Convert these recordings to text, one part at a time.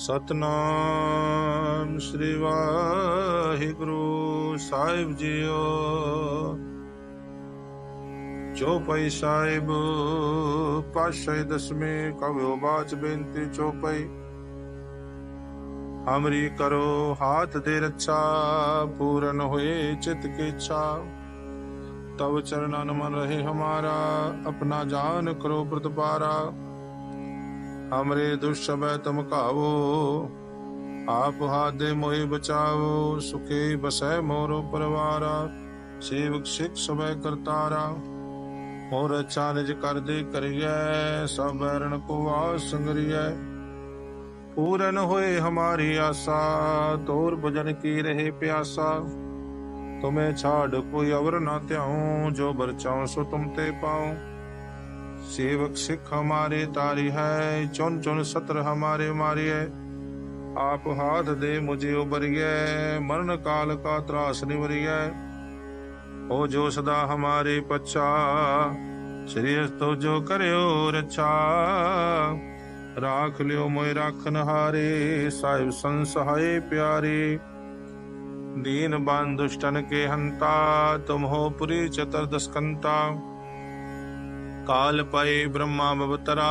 ਸਤਨਾਮ ਸ੍ਰੀ ਵਾਹਿਗੁਰੂ ਸਾਹਿਬ ਜੀਓ। ਚੌਪਈ ਸਾਹਿਬ ਪਾਸ਼ੇ ਦਸਵੇਂ ਕਵਿਓ ਬਾਚ ਬੇਨਤੀ ਚੌਪਈ ਹਮਰੀ ਕਰੋ ਹਾਥ ਦੇ ਰੱਛਾ, ਪੂਰਨ ਹੋਏ ਚਿਤ ਕੀ ਇੱਛਾ। ਤਵ ਚਰਨਨ ਮਨ ਰਹੇ ਹਮਾਰਾ, ਆਪਣਾ ਜਾਨ ਕਰੋ ਪ੍ਰਤਪਾਰਾ। ਹਮਰੇ ਦੁਸ਼ਬੈ ਤੁਮ ਕਾਵੋ ਆਪ ਹਾਦੇ ਮੋਹਿ ਬਚਾਵੋ, ਸੁਖੇ ਬਸੈ ਮੋਰੋ ਪਰਵਾਰਾ, ਸੇਵਕ ਸਿਖ ਸਬੈ ਕਰਤਾਰਾ। ਹੋਰ ਅੱਛਾ ਨਿਜ ਕਰਦੇ ਕਰੀਐ, ਸਭ ਬੈਰਣ ਕੋ ਆਸ ਸੰਗਰੀਐ। ਪੂਰਨ ਹੋਏ ਹਮਾਰੀ ਆਸਾ, ਤੋਰ ਭਜਨ ਕੀ ਰਹੇ ਪਿਆਸਾ। ਤੁਮੇ ਛਾੜ ਕੋਈ ਅਵਰ ਨਾ ਧਿਆਉ, ਜੋ ਬਰਚਾਉ ਸੋ ਤੁਮ ਤੇ ਪਾਉ। ਸੇਵਕ ਸਿੱਖ ਹਮਾਰੇ ਤਾਰੀ ਹੈ ਚੁਣ ਚੁਣ ਸਤਰ ਹਮਾਰੇ ਮਾਰੀ ਹੈ ਆਪ ਹਾਥ ਦੇ ਮੁਝੇ ਉਬਰੀਐ ਮਰਨ ਕਾਲ ਕਾ ਤਰਾਸ ਨਿਵਰੀਐ ਹੋ ਜੋ ਸਦਾ ਹਮਾਰੇ ਪਛਾ ਸ੍ਰੀ ਅਸਤੋ ਜੋ ਕਰਿਓ ਰਛਾ ਰਾਖ ਲਿਓ ਮੋਇ ਰਾਖਨ ਹਾਰੇ ਸਾਹਿਬ ਸੰਸਹਾਏ ਪਿਆਰੇ ਦੀਨ ਬੰਦ ਦੁਸ਼ਟਨ ਕੇ ਹੰਤਾ ਤੁਮ ਹੋ ਪੁਰੀ ਚਤਰ ਦਸਕੰਤਾ ਕਾਲ ਪਏ ਬ੍ਰਹਮਾ ਅਵਤਰਾ,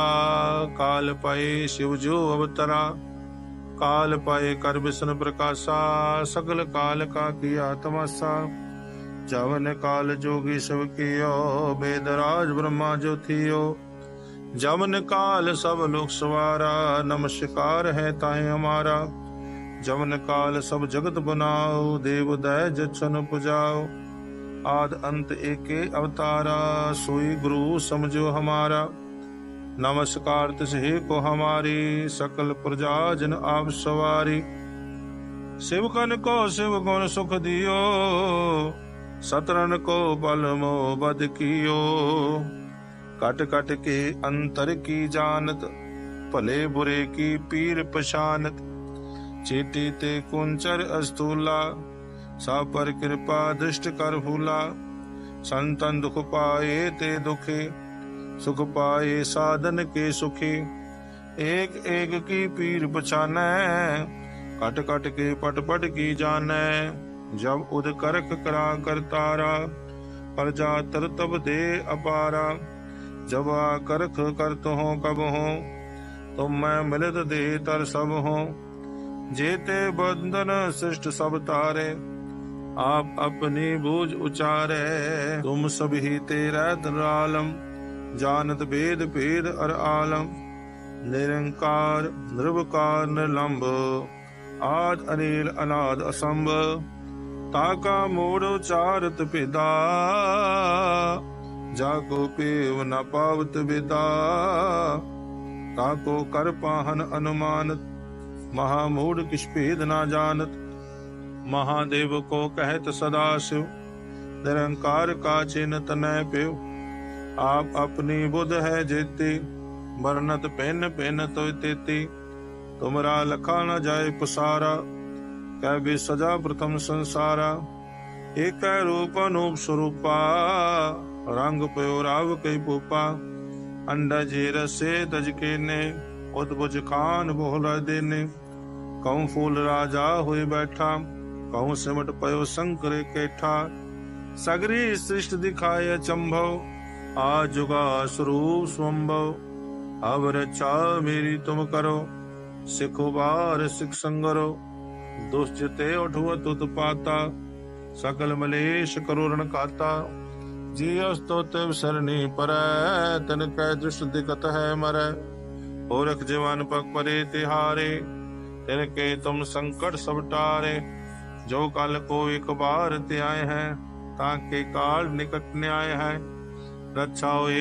ਕਾਲ ਪਏ ਸ਼ਿਵ ਜੋ ਅਵਤਰਾ, ਕਾਲ ਪਏ ਕਰ ਵਿਸ਼ਨ ਪ੍ਰਕਾਸ਼ਾ, ਸਗਲ ਕਾਲ ਕਾ ਕੀ ਆਤਮਾਸਾ। ਜਵਨ ਕਾਲ ਜੋਗੀ ਸਭ ਕੀਓ, ਬੇਦਰਾਜ ਬ੍ਰਹਮਾ ਜੋਥਿਓ ਜਵਨ ਕਾਲ ਸਭ ਲੋਕ ਸਵਾਰਾ, ਨਮਸਕਾਰ ਹੈ ਤਾਹੇ ਹਮਾਰਾ। ਜਵਨ ਕਾਲ ਸਭ ਜਗਤ ਬਨਾਓ ਦੇਵ ਦਇ ਜਛਨ ਪੁਜਾਓ। ਆਦ ਅੰਤ ਏਕੇ ਅਵਤਾਰਾ, ਸੋਈ ਗੁਰੂ ਸਮਝੋ ਹਮਾਰਾ। ਨਮਸਕਾਰ ਤਿਸਹਿ ਕੋ ਹਮਾਰੀ, ਸਕਲ ਪ੍ਰਜਾ ਜਨ ਆਪ ਸਵਾਰੀ। ਸਿਵਕਨ ਕੋ ਸਿਵ ਗੁਣ ਸੁਖ ਦਿਓ ਸਤਰਨ ਕੋ ਬਲ ਮੋ ਬਦ ਕੀਓ। ਕਟ ਕਟ ਕੇ ਅੰਤਰ ਕੀ ਜਾਣਤ, ਭਲੇ ਬੁਰੇ ਕੀ ਪੀਰ ਪਛਾਨਤ। ਚੇਤੇ ਤੇ ਕੁੰਚਰ ਅਸਤੂਲਾ ਸਭ ਪਰ ਕਿਰਪਾ ਦ੍ਰਿਸ਼ਟ ਕਰ ਫੂਲਾ ਸੰਤਨ ਦੁਖ ਪਾਏ ਤੇ ਦੁਖੇ, ਸੁਖ ਪਾਏ ਸਾਧਨ ਕੇ ਸੁਖੇ। ਏਕ ਏਕ ਕੀ ਪੀਰ ਪਛਾਨੈ ਕਟ ਕਟ ਕੇ ਪਟ ਪਟ ਕੀ ਜਾਣੈ। ਜਬ ਉਦ ਕਰਕ ਕਰਾ ਕਰਤਾਰਾ ਪਰਜਾ ਤਰਤਬ ਦੇ ਅਪਾਰਾ। ਜਵਾ ਕਰਖ ਕਰਤ ਹੋ ਕਬ ਹੋ, ਤੁਮ ਮੈਂ ਮਿਲਤ ਦੇ ਤਰ ਸਭ ਹੋ। ਜੇਤੇ ਬੰਧਨ ਸਿਸ਼ਟ ਸਭ ਤਾਰੇ आप अपनी बूझ उचारे तुम सब ही तेरा आलम जानत वेद भेद अर आलम निरंकार निर्वकार निलंब आद अनिल अनाद असंभ ताका मोड़ उचारत पिदा जाको पेव न पावत विदा ताको कर पाहन अनुमानत महामूढ़ किस भेद ना जानत महादेव को कहत सदा शिव निरंकार का चिन्ह तनय पेव आप अपनी बुध है जेती वर्णत पेन पेन तो तेती तुमरा लखा न जाए पुसारा कह भी सजा प्रथम संसारा एक रूप अनूप स्वरूपा रंग पयो राव कई पूपा अंडा जीर से तज के ने उद्भुज खान बोला देने कहूँ फूल राजा हुए बैठा कहूँ सिमट पयो शंकर केठा सगरी सृष्ट दिखाय चंभव आ जुगा स्वरूप स्वंभव अब रक्षा मेरी तुम करो सिखो बार सिख संगरो दुष्टते उठवत उत्पाता सकल मलेश करुण खाता जी स्तोत सरणी पर तन कै दृष्ट दिखत है मरै ओरख जवान पग परे तिहारे तिन के तुम संकट सब टारे ਜੋ ਕਲ ਕੋ ਇੱਕ ਬਾਰ ਤੇ ਆਏ ਹੈ, ਤਾਂ ਕੇ ਕਾਲ ਨਿਕਟ ਨਿਆਏ ਹੈ। ਰੱਛਾ ਹੋਏ